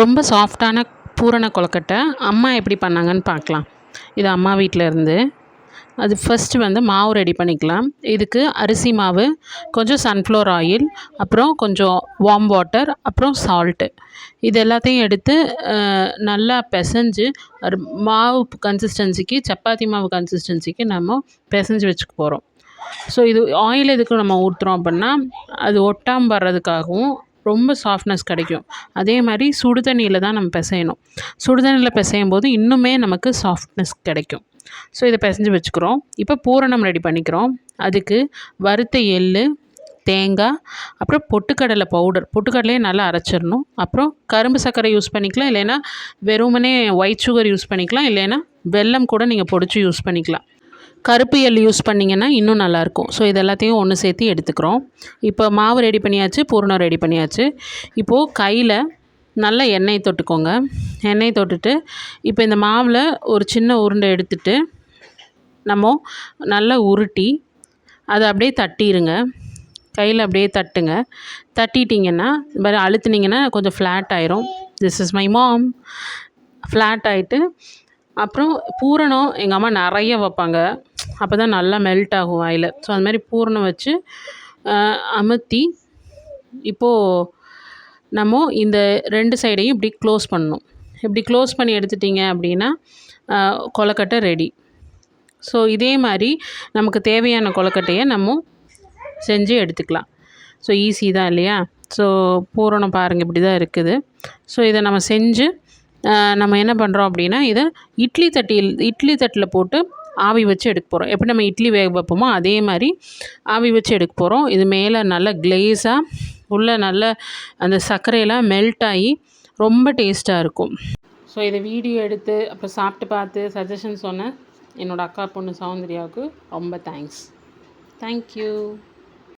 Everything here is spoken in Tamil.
ரொம்ப சாஃப்டான பூரண கொழுக்கட்டை. அம்மா எப்படி பண்ணாங்கன்னு பார்க்கலாம். இது அம்மா வீட்டில் இருந்து அது ஃபஸ்ட்டு வந்து மாவு ரெடி பண்ணிக்கலாம். இதுக்கு அரிசி மாவு கொஞ்சம் சன்ஃப்ளவர் ஆயில் அப்புறம் கொஞ்சம் வார்ம் வாட்டர் அப்புறம் சால்ட்டு இது எல்லாத்தையும் எடுத்து நல்லா பிசைஞ்சு மாவு கன்சிஸ்டன்சிக்கு சப்பாத்தி மாவு கன்சிஸ்டன்சிக்கு நம்ம பிசைஞ்சு வச்சுக்க போகிறோம் ஸோ இது ஆயில் எதுக்கு நம்ம ஊற்றுறோம் அப்படின்னா அது ஒட்டாமல் வர்றதுக்காகவும் ரொம்ப சாஃப்ட்னஸ் கிடைக்கும். அதே மாதிரி சுடு தண்ணியில் தான் நம்ம பிசையணும். சுடு தண்ணியில் பிசையும் போது இன்னுமே நமக்கு சாஃப்ட்னஸ் கிடைக்கும். ஸோ இதை பிசைஞ்சு வச்சுக்கிறோம். இப்போ பூரணம் ரெடி பண்ணிக்கிறோம். அதுக்கு வறுத்த எள் தேங்காய் அப்புறம் பொட்டுக்கடலை பவுடர் பொட்டுக்கடலையே நல்லா அரைச்சிடணும். அப்புறம் கரும்பு சர்க்கரை யூஸ் பண்ணிக்கலாம். இல்லைன்னா வெறுமனே ஒயிட் சுகர் யூஸ் பண்ணிக்கலாம். இல்லைன்னா வெல்லம் கூட நீங்கள் பொடிச்சு யூஸ் பண்ணிக்கலாம். கருப்பு எள் யூஸ் பண்ணிங்கன்னா இன்னும் நல்லாயிருக்கும். ஸோ இது எல்லாத்தையும் ஒன்று சேர்த்து எடுத்துக்கிறோம். இப்போ மாவு ரெடி பண்ணியாச்சு பூரணம் ரெடி பண்ணியாச்சு. இப்போது கையில் நல்ல எண்ணெய் தொட்டுக்கோங்க. எண்ணெய் தொட்டுட்டு இப்போ இந்த மாவில் ஒரு சின்ன உருண்டை எடுத்துட்டு நம்ம நல்லா உருட்டி அதை அப்படியே தட்டிடுங்க கையில் அப்படியே தட்டுங்க. தட்டிட்டிங்கன்னா மாதிரி அழுத்துனீங்கன்னா கொஞ்சம் ஃப்ளாட் ஆயிரும். This is my mom flat ஆகிட்டு அப்புறம் பூரணம் எங்கள் அம்மா நிறைய வைப்பாங்க. அப்போ தான் நல்லா மெல்ட் ஆகும் வாயில். ஸோ அது மாதிரி பூரணம் வச்சு அமுத்தி இப்போது நம்ம இந்த ரெண்டு சைடையும் இப்படி க்ளோஸ் பண்ணணும். இப்படி க்ளோஸ் பண்ணி எடுத்துட்டிங்க அப்படின்னா கொலக்கட்டை ரெடி ஸோ இதே மாதிரி நமக்கு தேவையான கொலக்கட்டையை நம்ம செஞ்சு எடுத்துக்கலாம். ஸோ ஈஸி தான் இல்லையா? ஸோ பூரணம் பாருங்கள் இப்படி தான் இருக்குது. ஸோ இதை நம்ம செஞ்சு நம்ம என்ன பண்ணுறோம் அப்படின்னா இதை இட்லி தட்டியில் இட்லி தட்டில் போட்டு ஆவி வச்சு எடுக்க போகிறோம் எப்படி நம்ம இட்லி வேக வைப்போமோ அதே மாதிரி ஆவி வச்சு எடுக்க போகிறோம் இது மேலே நல்லா க்ளேஸாக உள்ளே நல்ல அந்த சர்க்கரையெல்லாம் மெல்ட் ஆகி ரொம்ப டேஸ்ட்டாக இருக்கும். ஸோ இதை வீடியோ எடுத்து அப்புறம் சாப்பிட்டு பார்த்து சஜஷன் சொன்ன என்னோடய அக்கா பொண்ணு சௌந்தர்யாவுக்கு ரொம்ப தேங்க்ஸ் தேங்க்யூ